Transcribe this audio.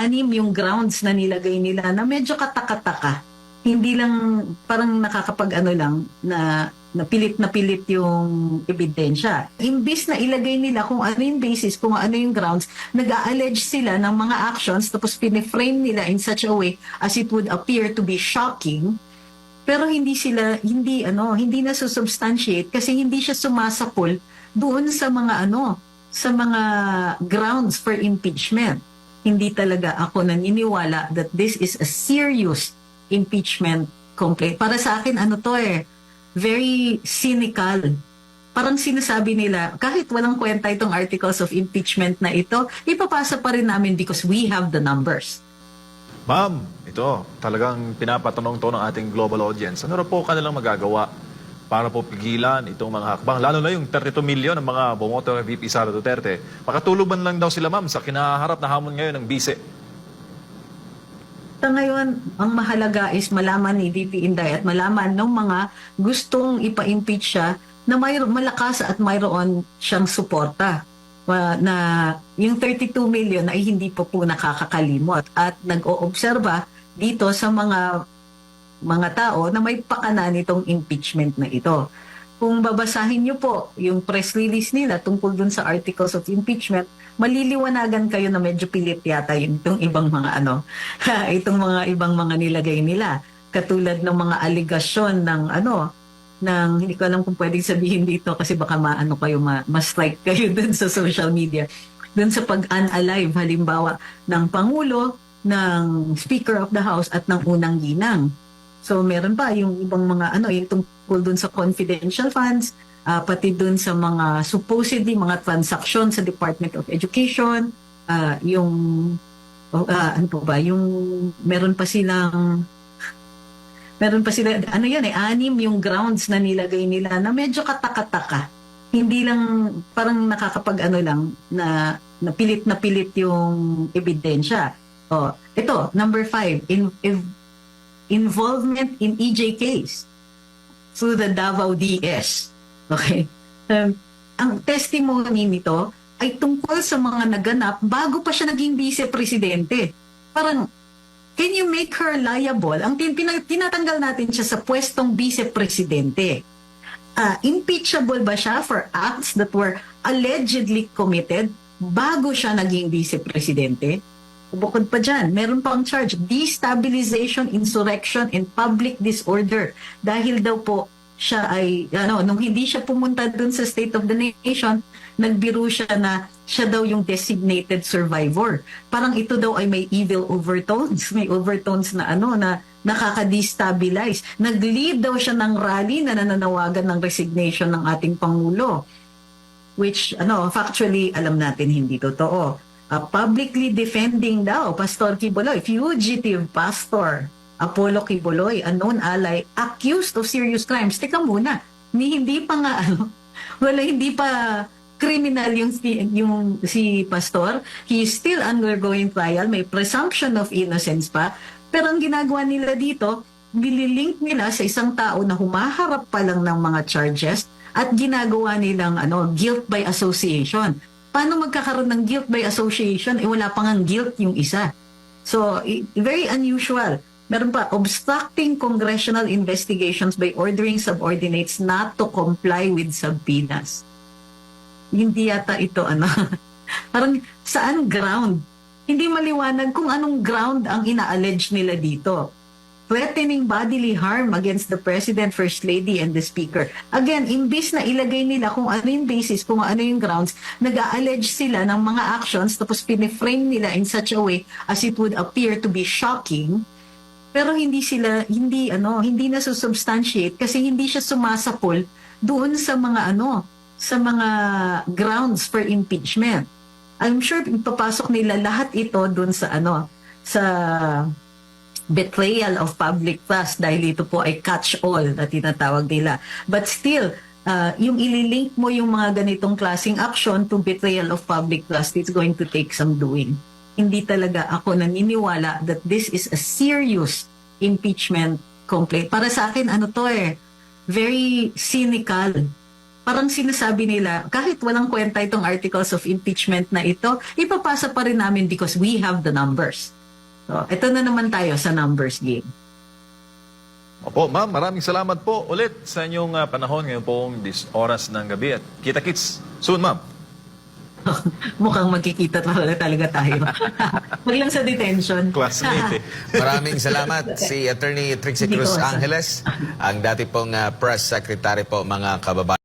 anim yung grounds na nilagay nila na medyo katakataka. Hindi lang, parang nakakapag ano lang, na napilit na pilit yung ebidensya. Imbis na ilagay nila kung ano yung basis, kung ano yung grounds, nag-allege sila ng mga actions tapos piniframe nila in such a way as it would appear to be shocking pero hindi sila hindi ano hindi na substantiate kasi hindi siya sumasapol doon sa mga ano sa mga grounds for impeachment hindi talaga ako naniniwala that this is a serious impeachment complaint. Para sa akin ano to eh very cynical. Parang sinasabi nila kahit walang kwenta itong articles of impeachment na ito ipapasa pa rin namin because we have the numbers. Ma'am, ito, talagang pinapatanong to ng ating global audience. Ano na po kanilang magagawa para po pigilan itong mga hakbang? Lalo na yung 32 million ng mga bumoto kay VP Sara Duterte. Makatulog man lang daw sila, ma'am, sa kinaharap na hamon ngayon ng bise. Sa ngayon, ang mahalaga is malaman ni VP Inday at malaman ng mga gustong ipa-impeach siya na may malakas at mayroon siyang suporta na yung 32 million ay hindi po po nakakakalimot at nag-oobserba dito sa mga mga tao na may pakana nitong impeachment na ito. Kung babasahin niyo po yung press release nila tungkol dun sa articles of impeachment, maliliwanagan kayo na medyo pilit yata yung itong ibang mga ano, itong mga ibang mga nilagay nila. Katulad ng mga aligasyon ng ano, ng hindi ko alam kung pwedeng sabihin dito kasi baka maano kayo, ma, ma-strike kayo dun sa social media. Dun sa pag-unalive halimbawa ng Pangulo, ng Speaker of the House at ng unang ginang. So meron pa yung ibang mga ano, yung tungkol dun sa confidential funds, ah, pati dun sa mga supposedly mga transaksyon sa Department of Education, ah, yung ah, ano po ba, yung meron pa silang meron pa sila, ano yan eh, anim yung grounds na nilagay nila na medyo katakataka. Hindi lang, parang nakakapag ano lang, na napilit na pilit yung ebidensya. Oh, ito, number five, in, in- involvement in EJ case through the Davao DS. Okay? Um, ang testimony nito ay tungkol sa mga naganap bago pa siya naging vice-presidente. Parang, can you make her liable? Ang tin- tinatanggal natin siya sa pwestong vice-presidente. Ah, impeachable ba siya for acts that were allegedly committed bago siya naging vice-presidente? Bukod pa dyan, meron pa ang charge, destabilization, insurrection, and public disorder. Dahil daw po siya ay, ano, nung hindi siya pumunta dun sa State of the Nation, nagbiro siya na siya daw yung designated survivor. Parang ito daw ay may evil overtones, may overtones na ano, na nakaka-destabilize. Nag-lead daw siya ng rally na nananawagan ng resignation ng ating Pangulo. Which, ano, factually, alam natin hindi totoo uh, publicly defending daw Pastor Kibuloy, fugitive pastor Apollo Kibuloy, a known ally, accused of serious crimes. Teka muna, ni hindi pa nga ano, wala hindi pa criminal yung, yung si pastor. He is still undergoing trial, may presumption of innocence pa. Pero ang ginagawa nila dito, nililink nila sa isang tao na humaharap pa lang ng mga charges at ginagawa nilang ano, guilt by association paano magkakaroon ng guilt by association eh wala pang ang guilt yung isa. So, very unusual. Meron pa, obstructing congressional investigations by ordering subordinates not to comply with subpoenas. Hindi yata ito, ano, parang saan ground? Hindi maliwanag kung anong ground ang ina-allege nila dito threatening bodily harm against the President, First Lady, and the Speaker. Again, imbis na ilagay nila kung ano yung basis, kung ano yung grounds, nag-allege sila ng mga actions tapos piniframe nila in such a way as it would appear to be shocking pero hindi sila hindi ano hindi na substantiate kasi hindi siya sumasapol doon sa mga ano sa mga grounds for impeachment. I'm sure ipapasok nila lahat ito doon sa ano sa betrayal of public trust dahil ito po ay catch-all na tinatawag nila. But still, uh, yung ililink mo yung mga ganitong klaseng action to betrayal of public trust, it's going to take some doing. Hindi talaga ako naniniwala that this is a serious impeachment complaint. Para sa akin, ano to eh, very cynical. parang sinasabi nila, kahit walang kwenta itong articles of impeachment na ito, ipapasa pa rin namin because we have the numbers. So, ito na naman tayo sa numbers game. Opo, ma'am, maraming salamat po ulit sa inyong ah, panahon ngayon pong dis oras ng gabi at kita-kits soon, ma'am. Mukhang magkikita talaga, talaga tayo. Wag lang sa detention. Classmate eh. Maraming salamat si Attorney Trixie Cruz. Angeles, ang dati pong ah, press secretary po mga kababayan.